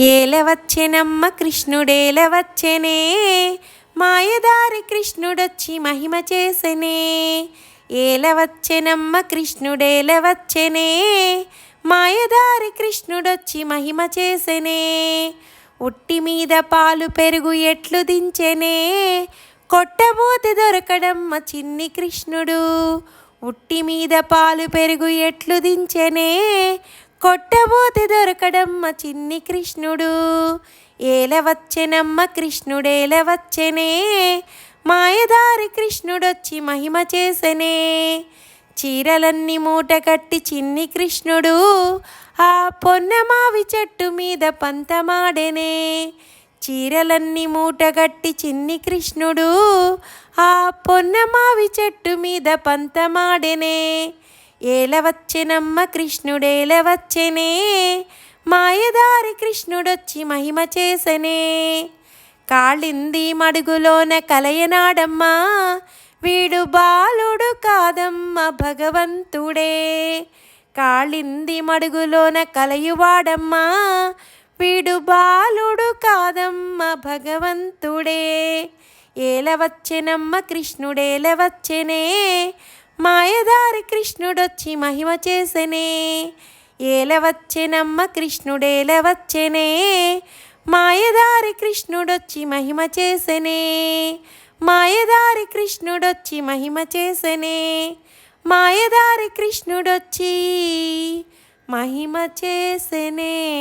ఏలవచ్చెనమ్మ కృష్ణుడేలవచ్చెనే మాయదారి కృష్ణుడొచ్చి మహిమ చేసెనే. ఏలవచ్చెనమ్మ కృష్ణుడేలవచ్చెనే మాయదారి కృష్ణుడొచ్చి మహిమ చేసెనే. ఉట్టి మీద పాలు పెరుగు ఎట్లు దించెనే కొట్టబోతే దొరకడమ్మ చిన్ని కృష్ణుడు. ఉట్టి మీద పాలు పెరుగు ఎట్లు దించెనే కొట్టబోతే దొరకడమ్మ చిన్ని కృష్ణుడు. ఏలవచ్చెనమ్మ కృష్ణుడేలవచ్చెనే మాయదారి కృష్ణుడొచ్చి మహిమ చేసెనే. చీరలన్నీ మూట కట్టి చిన్ని కృష్ణుడు. ఆ పొన్నమావి చెట్టు మీద పంతమాడెనే. చీరలన్నీ మూటగట్టి చిన్ని కృష్ణుడు. ఆ పొన్నమావి చెట్టు మీద పంతమాడెనే. ఏలవచ్చెనమ్మ కృష్ణుడేలవచ్చెనే మాయదారి కృష్ణుడొచ్చి మహిమ చేసనే. కాళింది మడుగులోన కలయనాడమ్మా వీడు బాలుడు కాదమ్మ భగవంతుడే. కాళింది మడుగులోన కలయువాడమ్మా వీడు బాలుడు కాదమ్మ భగవంతుడే. ఏలవచ్చెనమ్మ కృష్ణుడేలవచ్చెనే మాయదారి కృష్ణుడొచ్చి మహిమ చేసెనే. ఏలవచ్చెనమ్మ కృష్ణుడేలవచ్చెనే. మాయదారి కృష్ణుడొచ్చి మహిమ చేసెనే. మాయదారి కృష్ణుడొచ్చి మహిమ చేసెనే. మాయదారి కృష్ణుడొచ్చి మహిమ చేసెనే.